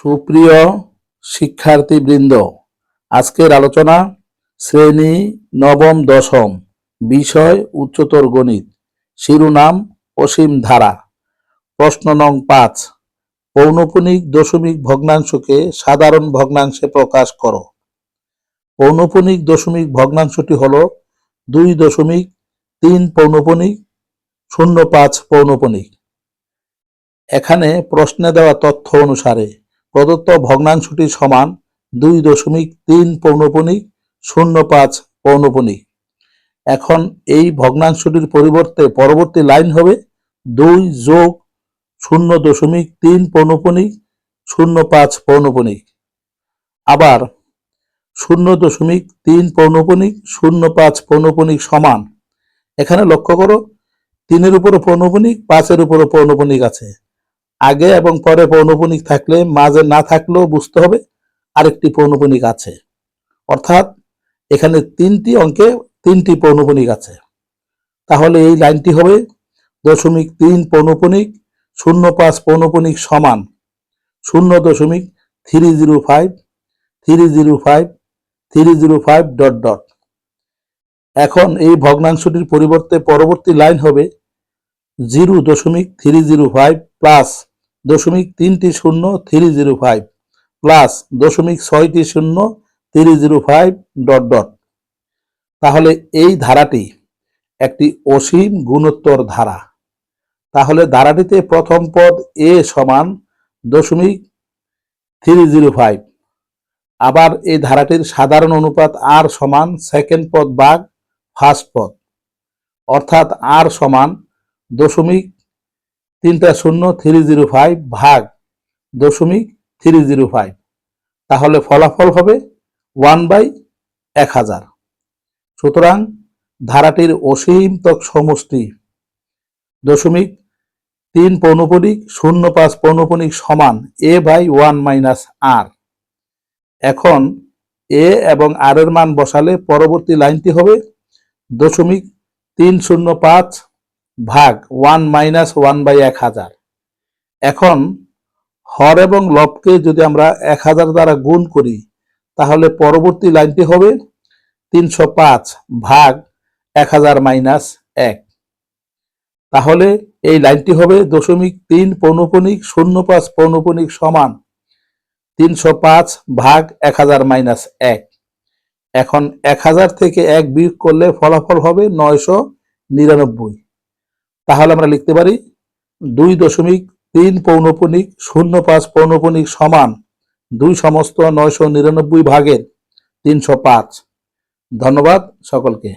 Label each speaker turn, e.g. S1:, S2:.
S1: সুপ্রিয় শিক্ষার্থীবৃন্দ, আজকের আলোচনা শ্রেণি নবম দশম বিষয় উচ্চতর গণিত, শিরোনাম অসীম ধারা। প্রশ্ন নং পাঁচ, পৌনপুনিক দশমিক ভগ্নাংশকে সাধারণ ভগ্নাংশে প্রকাশ করো। পৌনপুনিক দশমিক ভগ্নাংশটি হল দুই দশমিক তিন পৌনপুনিক শূন্য পাঁচ পৌনপুনিক। এখানে প্রশ্নে দেওয়া তথ্য অনুসারে প্রদত্ত ভগ্নাংশটি সমান দুই দশমিক তিন পৌনপুনিক শূন্য পাঁচ পৌনপুনিক এখন এই ভগ্নাংশটির পরিবর্তে পরবর্তী লাইন হবে দুই যোগ শূন্য দশমিক তিন পৌনপুনিক শূন্য পাঁচ পৌনপুনিক আবার শূন্য দশমিক তিন পৌনপুনিক শূন্য পাঁচ পৌনপুনিক সমান। এখানে লক্ষ্য করো, তিনের উপরে পৌনপুনিক পাঁচের উপরে পৌনপুনিক আছে। আগে এবং পরে পৌনপুনিক থাকলে, মাঝে না থাকলেও বুঝতে হবে আরেকটি পৌনপুনিক আছে। অর্থাৎ এখানে তিনটি অঙ্কে তিনটি পৌনপুনিক আছে। তাহলে এই লাইনটি হবে দশমিক তিন পৌনপুনিক শূন্য পাঁচ পৌনপুনিক সমান শূন্য দশমিক three zero five, three zero five, three zero five dot dot. এখন এই ভগ্নাংশটির পরিবর্তে পরবর্তী লাইন হবে জিরো দশমিক থ্রি জিরো ফাইভ প্লাস দশমিক তিনটি শূন্য থ্রি জিরো ফাইভ প্লাস দশমিক ছয়টি শূন্য three zero five dot dot. তাহলে এই ধারাটি একটি অসীম গুণোত্তর ধারা। তাহলে ধারাটিতে প্রথম পদ এ সমান দশমিক থ্রি জিরো ফাইভ। আবার এই ধারাটির সাধারণ অনুপাত আর সমান সেকেন্ড পদ বাঘ ফার্স্ট পদ। অর্থাৎ আর সমান দশমিক তিনটা শূন্য থ্রি জিরো ফাইভ ভাগ দশমিক থ্রি জিরো ফাইভ। তাহলে ফলাফল হবে ওয়ান বাই এক হাজার। সুতরাং ধারাটির অসীম তক সমষ্টি দশমিক তিন পৌনপনিক শূন্য পাঁচ পৌনপনিক সমান A by one minus R. এখন এ এবং আর এর মান বসালে পরবর্তী লাইনটি হবে দশমিক তিন শূন্য পাঁচ ভাগ ওয়ান মাইনাস ওয়ান বাই এক হাজার। এখন হর এবং লবকে যদি আমরা এক হাজার দ্বারা গুণ করি, তাহলে পরবর্তী লাইনটি হবে তিনশো পাঁচ ভাগ এক হাজার মাইনাস এক। তাহলে এই লাইনটি হবে দশমিক তিন পৌনপনিক শূন্য পাঁচ পৌনপনিক সমান তিনশো পাঁচ ভাগ এক হাজার মাইনাস এক। এখন এক হাজার থেকে এক বিয়োগ করলে ফলাফল হবে নয়শো নিরানব্বই। তাহলে আমরা লিখতে পারি দুই দশমিক তিন পৌনপনিক শূন্য পাঁচ পৌনপনিক সমান দুই সমস্ত নয়শো নিরানব্বই ভাগের তিনশো পাঁচ। ধন্যবাদ সকলকে।